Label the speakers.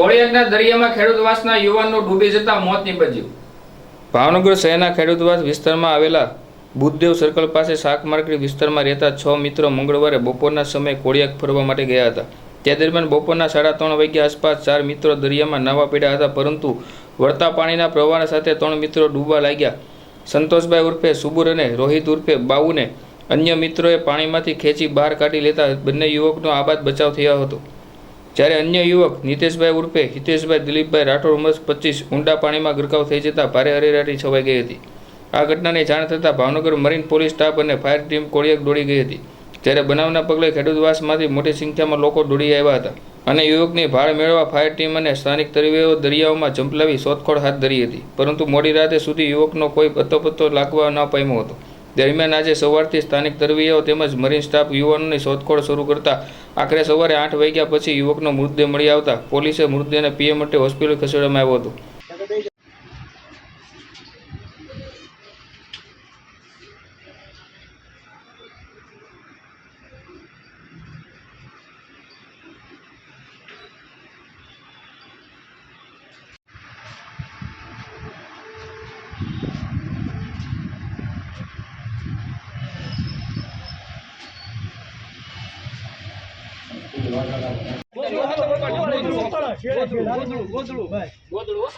Speaker 1: કોળિયાકના દરિયામાં ખેડૂતવાસના યુવાનનું ડૂબી જતા મોત નીપજ્યું. ભાવનગર શહેરના ખેડૂતવાસ વિસ્તારમાં આવેલા બુદ્ધદેવ સર્કલ પાસે શાક વિસ્તારમાં રહેતા છ મિત્રો મંગળવારે બપોરના સમયે કોળિયાક ફરવા માટે ગયા હતા. તે દરમિયાન બપોરના સાડા ત્રણ વાગ્યા આસપાસ ચાર મિત્રો દરિયામાં નાવા પડ્યા હતા, પરંતુ વળતા પાણીના પ્રવાહ સાથે ત્રણ મિત્રો ડૂબવા લાગ્યા. સંતોષભાઈ ઉર્ફે સુબુર અને રોહિત ઉર્ફે બાવુને અન્ય મિત્રોએ પાણીમાંથી ખેંચી બહાર કાઢી લેતા બંને યુવકનો આબાદ બચાવ થયો હતો. જ્યારે અન્ય યુવક નિતેશભાઈ ઉર્ફે હિતેશભાઈ દિલીપભાઈ રાઠોડ ઉંમર પચીસ ઊંડા પાણીમાં ગરકાવ થઈ જતા ભારે હરેરાટી છવાઈ ગઈ હતી. આ ઘટનાની જાણ થતાં ભાવનગર મરીન પોલીસ સ્ટાફ અને ફાયર ટીમ કોળિયક દોડી ગઈ હતી. જ્યારે બનાવના પગલે ખેડૂતવાસમાંથી મોટી સંખ્યામાં લોકો દોડી આવ્યા હતા અને યુવકની ભાળ મેળવવા ફાયર ટીમ અને સ્થાનિક તરવીઓ દરિયાઓમાં ઝંપલાવી શોધખોળ હાથ ધરી હતી. પરંતુ મોડી રાતે સુધી યુવકનો કોઈ પત્તો લાગવા ન પામ્યો હતો. દરમિયાન આજે સવારથી સ્થાનિક તરવીઓ તેમજ મરીન સ્ટાફ યુવાનોની શોધખોળ શરૂ કરતા આખરે સવારે આઠ વાગ્યા પછી યુવકનો મૃતદેહ મળી આવતા પોલીસે મૃતદેહને પીએમ માટે હોસ્પિટલ ખસેડવામાં આવ્યો હતો.
Speaker 2: ગોદડું